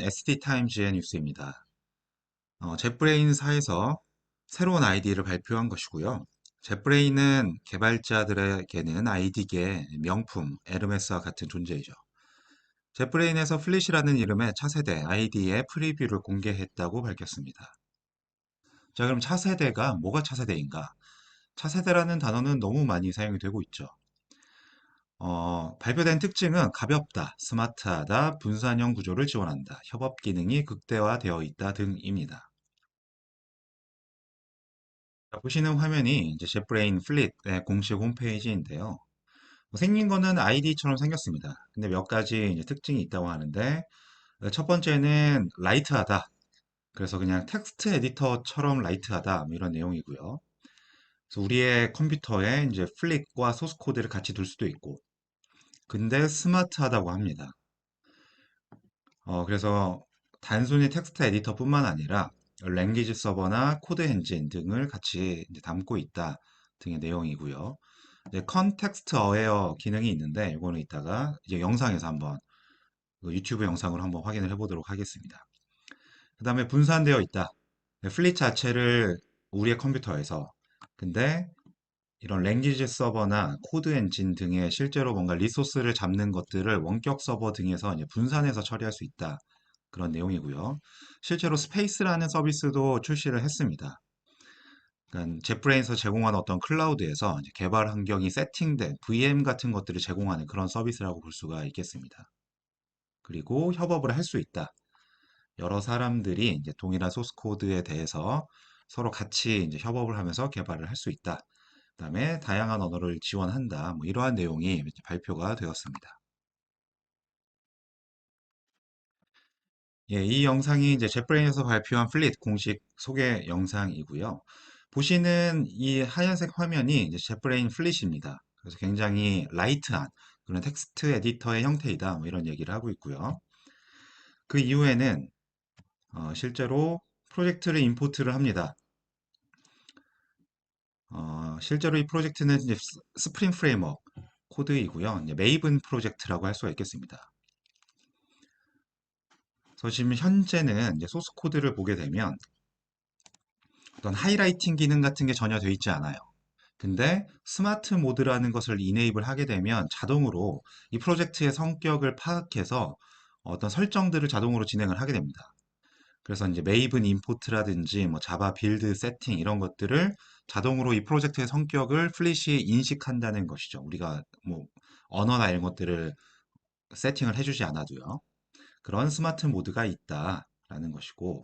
SD타임즈의 뉴스입니다. 어, 젯브레인사에서 새로운 아이디를 발표한 것이고요. 젯브레인은 개발자들에게는 아이디계 명품 에르메스와 같은 존재이죠. 젯브레인에서 플릿이라는 이름의 차세대 아이디의 프리뷰를 공개했다고 밝혔습니다. 자, 그럼 차세대가 뭐가 차세대인가? 차세대라는 단어는 너무 많이 사용이 되고 있죠. 어, 발표된 특징은 가볍다, 스마트하다, 분산형 구조를 지원한다, 협업 기능이 극대화되어 있다 등입니다. 자, 보시는 화면이 이제 jetbrain 플릿의 공식 홈페이지인데요. 뭐 생긴 거는 아이디처럼 생겼습니다. 근데 몇 가지 특징이 있다고 하는데 첫 번째는 라이트하다. 그래서 그냥 텍스트 에디터처럼 라이트하다 뭐 이런 내용이고요. 그래서 우리의 컴퓨터에 이제 플릿과 소스 코드를 같이 둘 수도 있고 근데 스마트하다고 합니다. 어, 그래서 단순히 텍스트 에디터뿐만 아니라 랭귀지 서버나 코드 엔진 등을 같이 담고 있다 등의 내용이고요. 컨텍스트 어웨어 기능이 있는데 이거는 이따가 이제 영상에서 한번 그 유튜브 영상으로 한번 확인을 해보도록 하겠습니다. 그 다음에 분산되어 있다. 플릿 자체를 우리의 컴퓨터에서 근데 이런 랭귀지 서버나 코드 엔진 등의 실제로 뭔가 리소스를 잡는 것들을 원격 서버 등에서 이제 분산해서 처리할 수 있다. 그런 내용이고요. 실제로 스페이스라는 서비스도 출시를 했습니다. 그러니까 젯브레인에서 제공하는 어떤 클라우드에서 개발 환경이 세팅된 VM 같은 것들을 제공하는 그런 서비스라고 볼 수가 있겠습니다. 그리고 협업을 할 수 있다. 여러 사람들이 동일한 소스 코드에 대해서 서로 같이 협업을 하면서 개발을 할 수 있다. 그다음에 다양한 언어를 지원한다. 뭐 이러한 내용이 발표가 되었습니다. 예, 이 영상이 이제 젯브레인에서 발표한 플릿 공식 소개 영상이고요. 보시는 이 하얀색 화면이 이제 젯브레인 플릿입니다. 그래서 굉장히 라이트한 그런 텍스트 에디터의 형태이다. 뭐 이런 얘기를 하고 있고요. 그 이후에는 어, 실제로 프로젝트를 임포트를 합니다. 어, 실제로 이 프로젝트는 이제 스프링 프레임워크 코드이고요. 메이븐 프로젝트라고 할 수가 있겠습니다. 그래서 지금 현재는 소스 코드를 보게 되면 어떤 하이라이팅 기능 같은 게 전혀 되어 있지 않아요. 근데 스마트 모드라는 것을 이네이블 하게 되면 자동으로 이 프로젝트의 성격을 파악해서 어떤 설정들을 자동으로 진행을 하게 됩니다. 그래서 이제 메이븐 임포트라든지 뭐 자바 빌드 세팅 이런 것들을 자동으로 이 프로젝트의 성격을 플릿이 인식한다는 것이죠. 우리가 뭐 언어나 이런 것들을 세팅을 해주지 않아도요. 그런 스마트 모드가 있다라는 것이고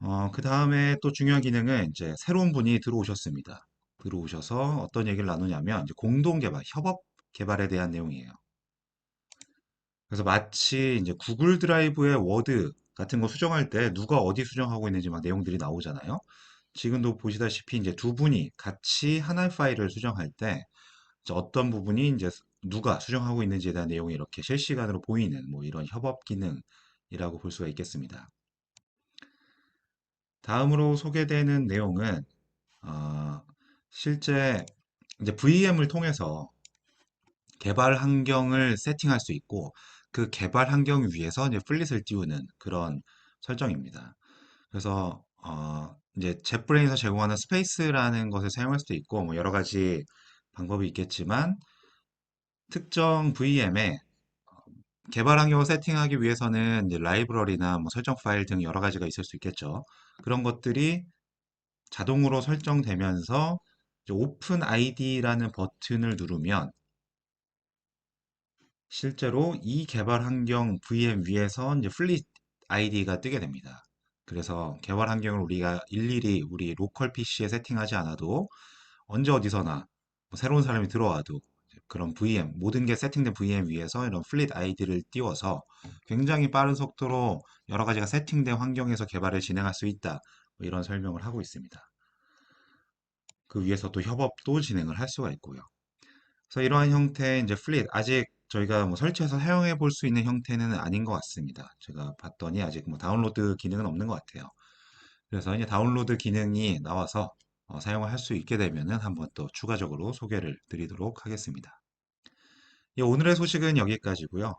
어, 그 다음에 또 중요한 기능은 이제 새로운 분이 들어오셨습니다. 들어오셔서 어떤 얘기를 나누냐면 이제 공동 개발, 협업 개발에 대한 내용이에요. 그래서 마치 이제 구글 드라이브의 워드 같은 거 수정할 때 누가 어디 수정하고 있는지 막 내용들이 나오잖아요. 지금도 보시다시피 이제 두 분이 같이 하나의 파일을 수정할 때 어떤 부분이 이제 누가 수정하고 있는지에 대한 내용이 이렇게 실시간으로 보이는 뭐 이런 협업 기능이라고 볼 수가 있겠습니다. 다음으로 소개되는 내용은 어, 실제 이제 VM을 통해서 개발 환경을 세팅할 수 있고 그 개발 환경 위에서 이제 플릿을 띄우는 그런 설정입니다. 그래서 어, 이제 젯브레인에서 제공하는 스페이스라는 것을 사용할 수도 있고 뭐 여러 가지 방법이 있겠지만 특정 VM에 개발 환경을 세팅하기 위해서는 라이브러리나 뭐 설정 파일 등 여러 가지가 있을 수 있겠죠. 그런 것들이 자동으로 설정되면서 오픈 아이디라는 버튼을 누르면 실제로 이 개발 환경 VM 위에서 이제 플릿 아이디가 뜨게 됩니다. 그래서 개발 환경을 우리가 일일이 우리 로컬 PC에 세팅하지 않아도 언제 어디서나 뭐 새로운 사람이 들어와도 그런 VM, 모든 게 세팅된 VM 위에서 이런 플릿 아이디를 띄워서 굉장히 빠른 속도로 여러 가지가 세팅된 환경에서 개발을 진행할 수 있다. 뭐 이런 설명을 하고 있습니다. 그 위에서 또 협업도 진행을 할 수가 있고요. 그래서 이러한 형태의 이제 플릿, 아직 저희가 뭐 설치해서 사용해 볼 수 있는 형태는 아닌 것 같습니다. 제가 봤더니 아직 뭐 다운로드 기능은 없는 것 같아요. 그래서 이제 다운로드 기능이 나와서 어, 사용을 할수 있게 되면은 한번 또 추가적으로 소개를 드리도록 하겠습니다. 예, 오늘의 소식은 여기까지고요.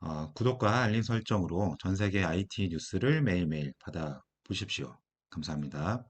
어, 구독과 알림 설정으로 전 세계 IT 뉴스를 매일매일 받아보십시오. 감사합니다.